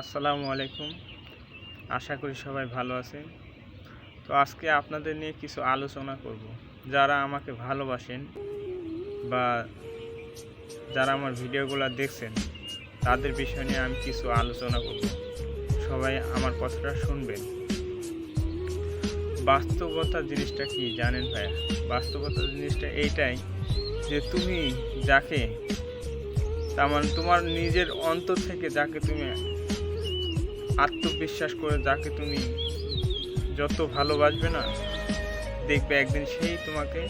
আসসালামু আলাইকুম। আশা করি সবাই ভালো আছেন। তো আজকে আপনাদের নিয়ে কিছু আলোচনা করব। যারা আমাকে ভালোবাসেন বা যারা আমার ভিডিওগুলো দেখছেন, তাদের বিষয় নিয়ে আমি কিছু আলোচনা করব। সবাই আমার কথাটা শুনবেন। বাস্তবতা জিনিসটা কি জানেন ভাইয়া? বাস্তবতা জিনিসটা এইটাই যে তুমি যাকে, তার মানে তোমার নিজের অন্তর থেকে যাকে তুমি আত্মবিশ্বাস করে যাকে তুমি যত ভালোবাসবে না, দেখবে একদিন সেই তোমাকে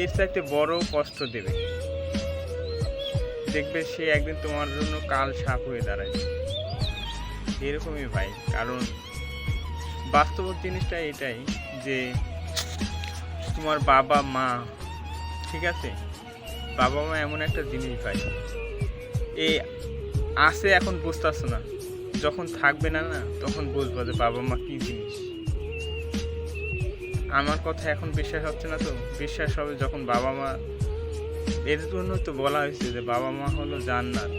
এর চাইতে বড় কষ্ট দেবে। দেখবে সে একদিন তোমার জন্য কাল সাপ হয়ে দাঁড়ায় এরকমই ভাই, কারণ বাস্তব জিনিসটা এটাই যে তোমার বাবা, মা, ঠিক আছে? বাবা মা এমন একটা জিনিস ভাই, এ আছে এখন বুঝতেছো না। যখন থাকবে না না, তখন বুঝব যে বাবা মা কি জিনিস। আমার কথা এখন বিশ্বাস হচ্ছে না তো? বিশ্বাস হবে যখন বাবা মা, এর জন্য তো বলা হয়েছে যে বাবা মা হলো জান্নাত।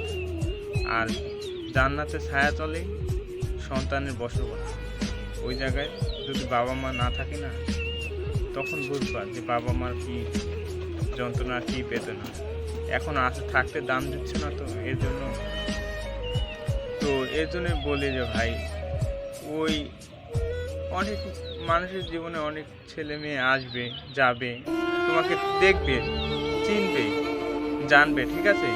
আর জান্নাতে ছায়া চলে সন্তানের বসবাস। ওই জায়গায় যদি বাবা মা না থাকে না, তখন বুঝবা যে বাবা মার কি যন্ত্রণা কি বেদনা এখন আসে থাকতে দাম দিচ্ছে না তো, এর জন্য এর জন্য বলি যে ভাই, ওই অনেক মানুষের জীবনে অনেক ছেলে মেয়ে আসবে, যাবে, তোমাকে দেখবে, চিনবে, জানবে, ঠিক আছে?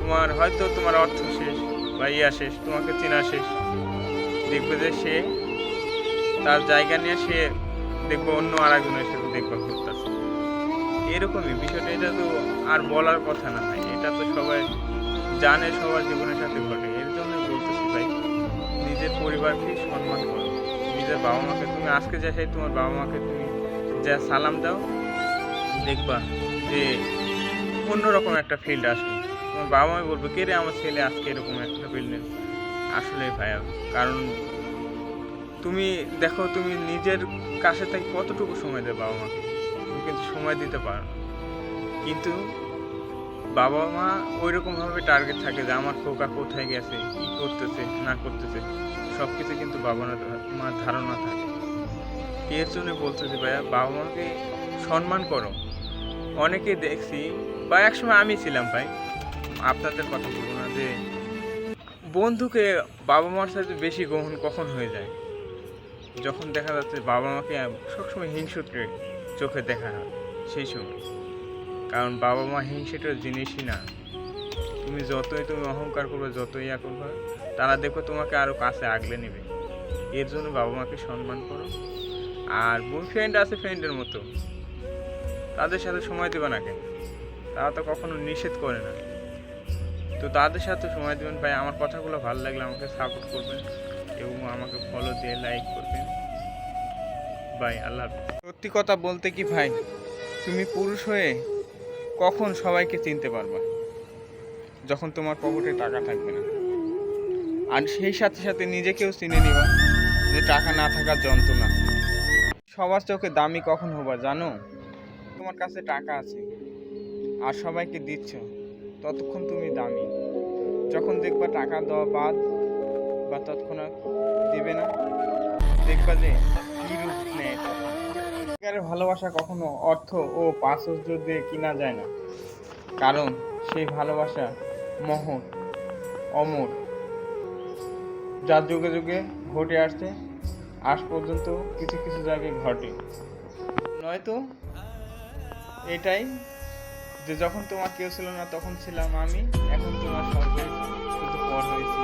তোমার হয়তো তোমার অর্থ শেষ বা ইয়া শেষ, তোমাকে চেনা শেষ। দেখবে যে সে তার জায়গা নিয়ে সে দেখবে অন্য আর একজনের সাথে দেখবে ঘুরতেছে এরকমই বিষয়টা, এটা তো আর বলার কথা না ভাই। এটা তো সবাই জানে সবার জীবনের সাথে ঘটে। নিজের পরিবারকে সম্মান করো। নিজের বাবা মাকে তুমি আজকে যা সেই তোমার বাবা মাকে তুমি যা সালাম দাও, দেখবা যে অন্যরকম একটা ফিল্ড আসবে। তোমার বাবা মাই বলবে, কে রে আমার ছেলে, আজকে এরকম একটা ফিল্ডে আসলে ভাইয়া, কারণ তুমি দেখো, তুমি নিজের কাছে থেকে কতটুকু সময় দেবে বাবা মাকে তুমি কিন্তু সময় দিতে পারো কিন্তু বাবা মা ওইরকমভাবে টার্গেট থাকে যে, আমার খোকা কোথায় গেছে? কী করতেছে? না করতেছে? সব কিছু কিন্তু বাবা মার ধারণা থাকে। এর জন্য বলতেছি, ভাইয়া? বাবা মাকে সম্মান করো। অনেকে দেখছি, বা একসময় আমি ছিলাম, ভাই। আপনাদের কথা বলব না যে, বন্ধুকে বাবা মার সাথে বেশি গ্রহণ কখন হয়ে যায়? যখন দেখা যাচ্ছে বাবা মাকে সবসময় হিংসুটে চোখে দেখা সেই সময়। কারণ বাবা মা হিংসেটার জিনিসই না। তুমি যতই তুমি অহংকার করবে, যতই ইয়া করবে তারা দেখো তোমাকে আরও কাছে আগলে নেবে। এর জন্য বাবা মাকে সম্মান করো। আর বই ফ্রেন্ড আছে ফ্রেন্ডের মতো। তাদের সাথে সময় দেবে না কেন? তারা তো কখনো নিষেধ করে না। তো তাদের সাথে সময় দেবেন। ভাই, আমার কথাগুলো ভালো লাগলে আমাকে সাপোর্ট করবেন এবং আমাকে ফলো দিয়ে লাইক করবেন। ভাই, আল্লাহ সত্যি কথা বলতে কি ভাই, তুমি পুরুষ হয়ে কখন সবাইকে চিনতে পারবা? যখন তোমার পকেটে টাকা থাকবে না। আর সেই সাথে সাথে নিজেকেও চিনে নিবা যে টাকা না থাকার যন্ত্রণা। সবার চোখে দামি কখন হবা জানো? তোমার কাছে টাকা আছে আর সবাইকে দিচ্ছ, ততক্ষণ তুমি দামি। যখন দেখবা টাকা দেওয়া বাদ বা তৎক্ষণাৎ দেবে না, দেখবা যে নেয় ভালোবাসা কখনো অর্থ ও প্রাচুর্য দিয়ে কিনা যায় না। কারণ সেই ভালোবাসা মহৎ, অমর। যার যুগে যুগে ঘটে আসছে আজ পর্যন্ত কিছু কিছু জায়গায় ঘটে নয়তো এটাই যে যখন তোমার কেউ ছিল না তখন ছিলাম আমি এখন তোমার হয়েছে, শুধু পর হয়েছি।